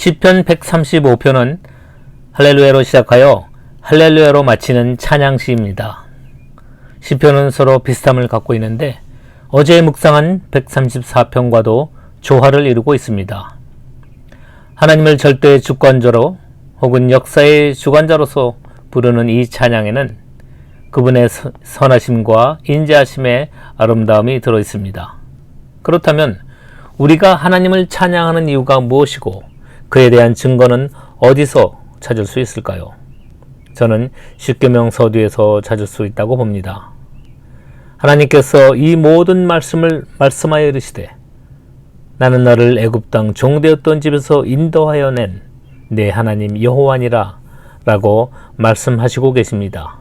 시편 135편은 할렐루야로 시작하여 할렐루야로 마치는 찬양시입니다. 시편은 서로 비슷함을 갖고 있는데 어제 묵상한 134편과도 조화를 이루고 있습니다. 하나님을 절대의 주권자로 혹은 역사의 주관자로서 부르는 이 찬양에는 그분의 서- 선하심과 인자하심의 아름다움이 들어 있습니다. 그렇다면 우리가 하나님을 찬양하는 이유가 무엇이고 그에 대한 증거는 어디서 찾을 수 있을까요? 저는 십계명 서두에서 찾을 수 있다고 봅니다. 하나님께서 이 모든 말씀을 말씀하여 이르시되 나는 너를 애굽 땅 종되었던 집에서 인도하여 낸 내 하나님 여호와니라 라고 말씀하시고 계십니다.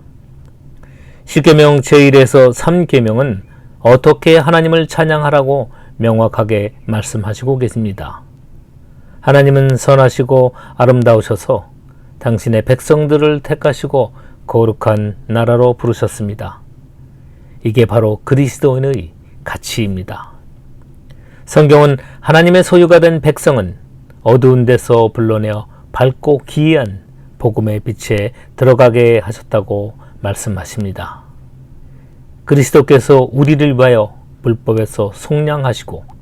십계명 제1에서 3계명은 어떻게 하나님을 찬양하라고 명확하게 말씀하시고 계십니다. 하나님은 선하시고 아름다우셔서 당신의 백성들을 택하시고 거룩한 나라로 부르셨습니다. 이게 바로 그리스도인의 가치입니다. 성경은 하나님의 소유가 된 백성은 어두운 데서 불러내어 밝고 기이한 복음의 빛에 들어가게 하셨다고 말씀하십니다. 그리스도께서 우리를 위하여 불법에서 속량하시고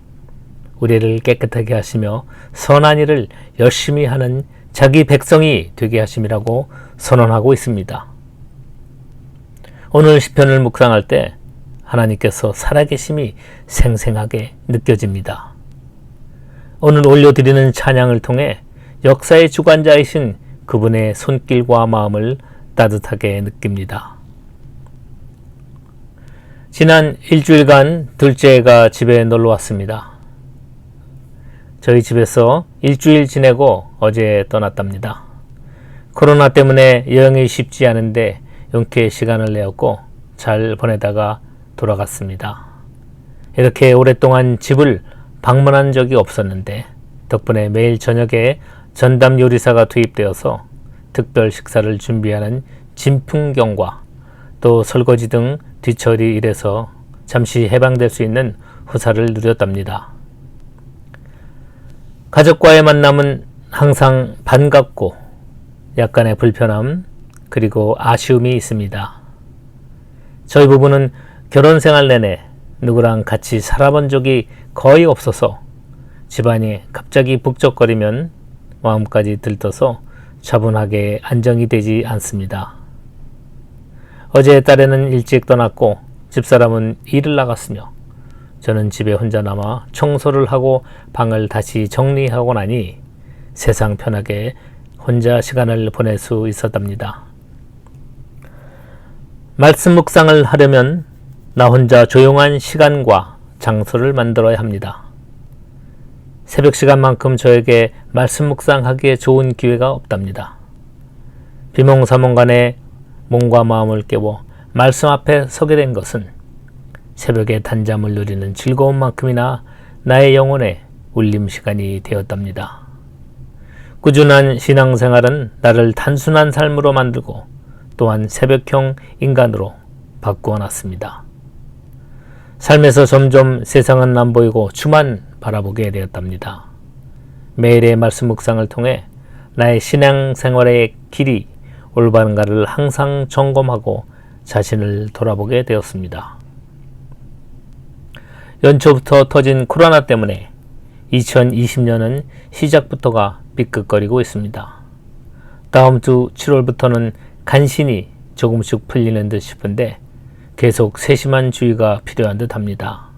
우리를 깨끗하게 하시며 선한 일을 열심히 하는 자기 백성이 되게 하심이라고 선언하고 있습니다. 오늘 시편을 묵상할 때 하나님께서 살아계심이 생생하게 느껴집니다. 오늘 올려드리는 찬양을 통해 역사의 주관자이신 그분의 손길과 마음을 따뜻하게 느낍니다. 지난 일주일간 둘째가 집에 놀러 왔습니다. 저희 집에서 일주일 지내고 어제 떠났답니다. 코로나 때문에 여행이 쉽지 않은데 용케 시간을 내었고 잘 보내다가 돌아갔습니다. 이렇게 오랫동안 집을 방문한 적이 없었는데 덕분에 매일 저녁에 전담 요리사가 투입되어서 특별 식사를 준비하는 진풍경과 또 설거지 등 뒤처리 일에서 잠시 해방될 수 있는 후사를 누렸답니다. 가족과의 만남은 항상 반갑고 약간의 불편함 그리고 아쉬움이 있습니다. 저희 부부는 결혼 생활 내내 누구랑 같이 살아본 적이 거의 없어서 집안이 갑자기 북적거리면 마음까지 들떠서 차분하게 안정이 되지 않습니다. 어제 딸에는 일찍 떠났고 집사람은 일을 나갔으며 저는 집에 혼자 남아 청소를 하고 방을 다시 정리하고 나니 세상 편하게 혼자 시간을 보낼 수 있었답니다. 말씀 묵상을 하려면 나 혼자 조용한 시간과 장소를 만들어야 합니다. 새벽 시간만큼 저에게 말씀 묵상하기에 좋은 기회가 없답니다. 비몽사몽간에 몸과 마음을 깨워 말씀 앞에 서게 된 것은 새벽에 단잠을 누리는 즐거움만큼이나 나의 영혼의 울림 시간이 되었답니다. 꾸준한 신앙생활은 나를 단순한 삶으로 만들고 또한 새벽형 인간으로 바꾸어 놨습니다. 삶에서 점점 세상은 안 보이고 주만 바라보게 되었답니다. 매일의 말씀 묵상을 통해 나의 신앙생활의 길이 올바른가를 항상 점검하고 자신을 돌아보게 되었습니다. 연초부터 터진 코로나 때문에 2020년은 시작부터가 삐끗거리고 있습니다. 다음 주 7월부터는 간신히 조금씩 풀리는 듯 싶은데 계속 세심한 주의가 필요한 듯 합니다.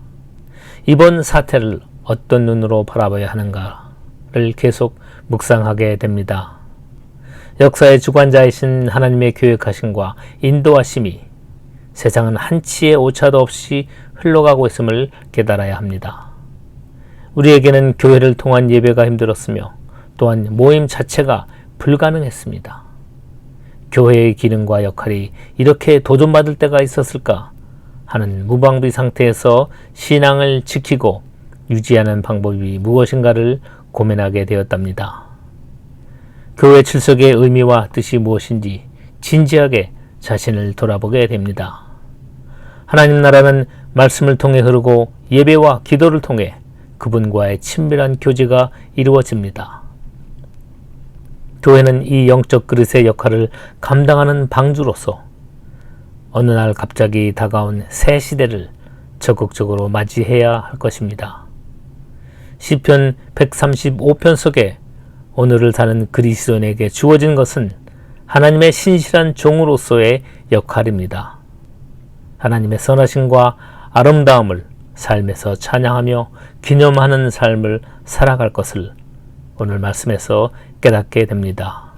이번 사태를 어떤 눈으로 바라봐야 하는가를 계속 묵상하게 됩니다. 역사의 주관자이신 하나님의 계획하심과 인도하심이 세상은 한치의 오차도 없이 흘러가고 있음을 깨달아야 합니다. 우리에게는 교회를 통한 예배가 힘들었으며 또한 모임 자체가 불가능했습니다. 교회의 기능과 역할이 이렇게 도전받을 때가 있었을까 하는 무방비 상태에서 신앙을 지키고 유지하는 방법이 무엇인가를 고민하게 되었답니다. 교회 출석의 의미와 뜻이 무엇인지 진지하게 자신을 돌아보게 됩니다. 하나님 나라는 말씀을 통해 흐르고 예배와 기도를 통해 그분과의 친밀한 교제가 이루어집니다. 교회는 이 영적 그릇의 역할을 감당하는 방주로서 어느 날 갑자기 다가온 새 시대를 적극적으로 맞이해야 할 것입니다. 시편 135편 속에 오늘을 사는 그리스도인에게 주어진 것은 하나님의 신실한 종으로서의 역할입니다. 하나님의 선하심과 아름다움을 삶에서 찬양하며 기념하는 삶을 살아갈 것을 오늘 말씀에서 깨닫게 됩니다.